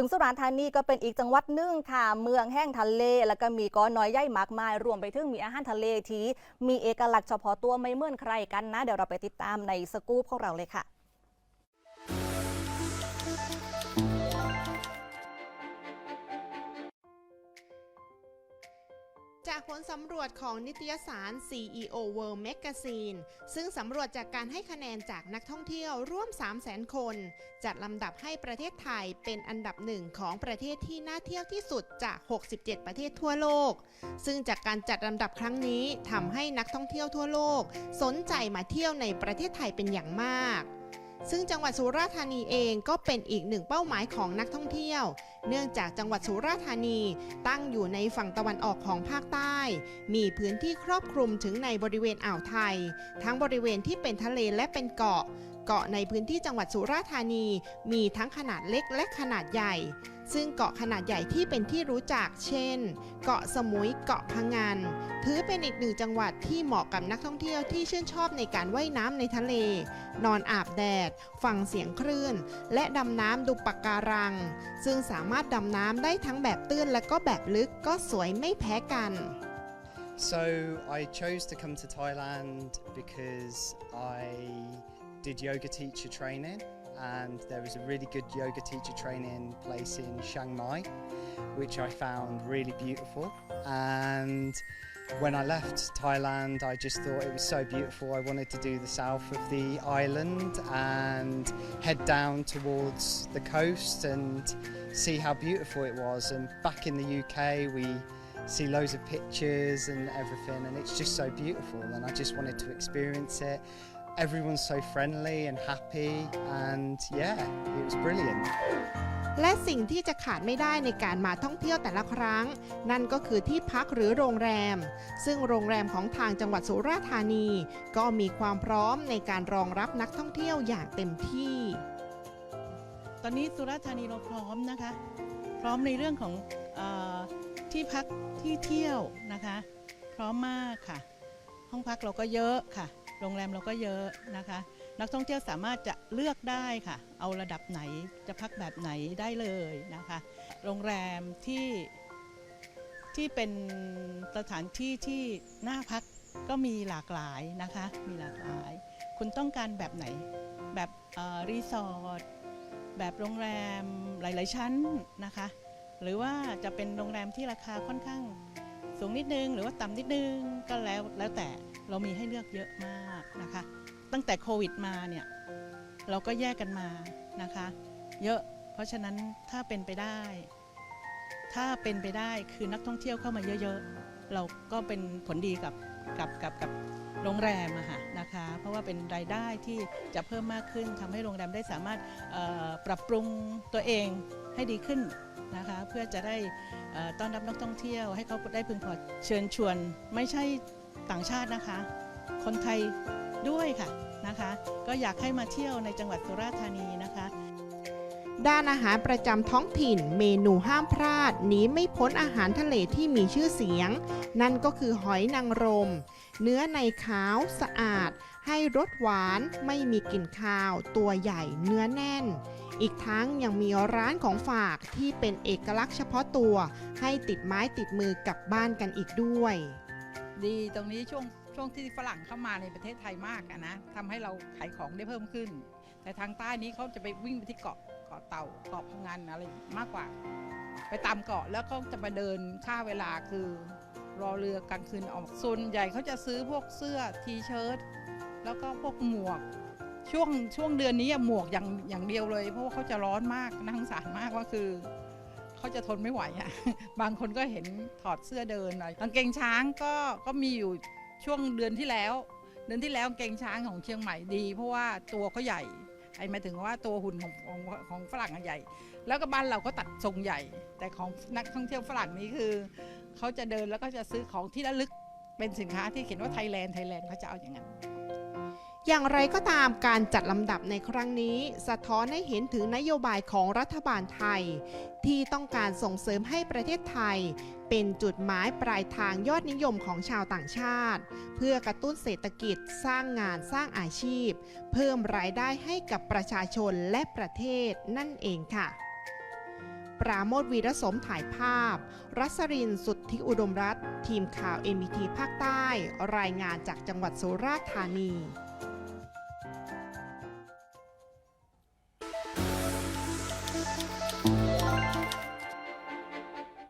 ซึ่งสุราษฎร์ธานีก็เป็นอีกจังหวัดหนึ่งค่ะ เมืองแห้งทะเล แล้วก็มีก้อนน้อยใหญ่มากมาย รวมไปถึงมีอาหารทะเลที่มีเอกลักษณ์เฉพาะตัวไม่เหมือนใครกันนะ เดี๋ยวเราไปติดตามในสกู๊ปของเราเลยค่ะ จากผลสำรวจของนิตยสาร CEO World Magazine ซึ่งสำรวจจากการให้คะแนนจากนักท่องเที่ยวร่วม 300,000 คน จัดลำดับให้ประเทศไทยเป็นอันดับหนึ่งของประเทศที่น่าเที่ยวที่สุดจาก 67 ประเทศทั่วโลก ซึ่งจากการจัดลำดับครั้งนี้ทำให้นักท่องเที่ยวทั่วโลก สนใจมาเที่ยวในประเทศไทยเป็นอย่างมาก ซึ่งจังหวัดสุราษฎร์ธานีเองก็เป็นอีกหนึ่งเป้าหมายของนักท่องเที่ยว เนื่องจากจังหวัดสุราษฎร์ธานีตั้งอยู่ในฝั่งตะวันออกของภาคใต้ มีพื้นที่ครอบคลุมถึงในบริเวณอ่าวไทย ทั้งบริเวณที่เป็นทะเลและเป็นเกาะ เกาะในพื้นที่จังหวัดสุราษฎร์ธานี มีทั้งขนาดเล็กและขนาดใหญ่ ซึ่งเกาะขนาดใหญ่ที่เป็นที่รู้จัก เช่น เกาะสมุย เกาะพังงาน ถือเป็นอีกหนึ่งจังหวัดที่เหมาะกับนักท่องเที่ยวที่ชื่นชอบในการว่ายน้ำในทะเล นอนอาบแดด ฟังเสียงคลื่น และดำน้ำดูปะการัง ซึ่งสามารถดำน้ำได้ทั้งแบบตื้นและก็แบบลึกก็สวยไม่แพ้กัน So I chose to come to Thailand because I did yoga teacher training and there was a really good yoga teacher training place in Chiang Mai which I found really beautiful. And when I left Thailand I just thought it was so beautiful. I wanted to do the south of the island and head down towards the coast and see how beautiful it was. And back in the UK we see loads of pictures and everything and it's just so beautiful and I just wanted to experience it everyone's so friendly and happy and yeah it was brilliant และสิ่งที่จะขาดไม่ได้ในการมาท่องเที่ยวแต่ละครั้ง นั่นก็คือที่พักหรือโรงแรม ซึ่งโรงแรมของทางจังหวัดสุราษฎร์ธานี ก็มีความพร้อมในการรองรับนักท่องเที่ยวอย่างเต็มที่ ตอนนี้สุราษฎร์ธานีเราพร้อมนะคะ พร้อมในเรื่องของเออที่พักที่เที่ยวนะคะ พร้อมมากค่ะ ห้องพักเราก็เยอะค่ะ โรงแรมเราก็เยอะนะคะ นักท่องเที่ยวสามารถจะเลือกได้ค่ะ เอาระดับไหนจะพักแบบไหนได้เลยนะคะ โรงแรมที่ที่เป็นสถานที่ที่น่าพักก็มีหลากหลายนะคะ มีหลากหลาย คุณต้องการแบบไหน แบบรีสอร์ท แบบโรงแรมหลาย ๆ ชั้นนะคะ หรือว่าจะเป็นโรงแรมที่ราคาค่อนข้าง สูงนิดนึงหรือว่าต่ำนิดนึงก็แล้วแล้วแต่เรามีให้เลือกเยอะมากนะคะ ตั้งแต่โควิดมาเนี่ยเราก็แยกกันมานะคะ เยอะเพราะฉะนั้นถ้าเป็นไปได้ ถ้าเป็นไปได้คือนักท่องเที่ยวเข้ามาเยอะๆ เราก็เป็นผลดีกับกับกับกับโรงแรมอะค่ะนะคะ เพราะว่าเป็นรายได้ที่จะเพิ่มมากขึ้นทำให้โรงแรมได้สามารถปรับปรุงตัวเองให้ดีขึ้น นะคะ เพื่อจะได้ต้อนรับนักท่องเที่ยว ให้เขาได้พึงพอเชิญชวน ไม่ใช่ต่างชาตินะคะ คนไทยด้วยค่ะนะคะ ก็อยากให้มาเที่ยวในจังหวัดสุราษฎร์ธานีนะคะด้านอาหารประจำท้องถิ่น เมนูห้ามพลาดหนีไม่พ้นอาหารทะเลที่มีชื่อเสียง นั่นก็คือหอยนางรม เนื้อในขาวสะอาด ให้รสหวานไม่มีกลิ่นคาว ตัวใหญ่เนื้อแน่น อีกทั้งยังมีร้านของฝากที่เป็นเอกลักษณ์เฉพาะตัว ให้ติดไม้ติดมือกลับบ้านกันอีกด้วย ดีตรงนี้ช่วงช่วงที่ฝรั่งเข้ามาในประเทศไทยมากอะนะทำให้เราขายของได้เพิ่มขึ้น แต่ทางใต้นี้เขาจะไปวิ่งไปที่เกาะเกาะเต่าเกาะพังงานอะไรมากกว่า ไปตามเกาะแล้วก็จะมาเดินค่าเวลาคือ รอเรือกลางคืนออกส่วนใหญ่เขาจะซื้อพวกเสื้อทีเชิ้ตแล้วก็พวกหมวก ช่วงช่วงเดือนนี้อะหมวกอย่างอย่างเดียวเลย เพราะว่าเขาจะร้อนมากน่าสงสารมากว่าคือเขาจะทนไม่ไหวอะบางคนก็เห็นถอดเสื้อเดินหน่อยกางเกงช้างก็ก็มีอยู่ช่วงเดือนที่แล้ว เดือนที่แล้วกางเกงช้างของเชียงใหม่ดี เพราะว่าตัวเขาใหญ่ไอ้หมายถึงว่าตัวหุ่นของของของฝรั่งอะใหญ่ แล้วก็บ้านเราก็ตัดทรงใหญ่ แต่ของนักท่องเที่ยวฝรั่งนี้คือเขาจะเดินแล้วก็จะซื้อของที่ระลึกเป็นสินค้าที่เขียนว่าไทยแลนด์ไทยแลนด์เขาจะเอาอย่างนั้น อย่างไรก็ตามการจัดลำดับในครั้งนี้ สะท้อนให้เห็นถึงนโยบายของรัฐบาลไทย ที่ต้องการส่งเสริมให้ประเทศไทย เป็นจุดหมายปลายทางยอดนิยมของชาวต่างชาติ เพื่อกระตุ้นเศรษฐกิจสร้างงานสร้างอาชีพ เพิ่มรายได้ให้กับประชาชนและประเทศนั่นเองค่ะ ปราโมทวีรสมถ่ายภาพ รัศรินสุทธิอุดมรัตทีมข่าว MBT ภาคใต้ รายงานจากจังหวัดสุราษฎร์ธานี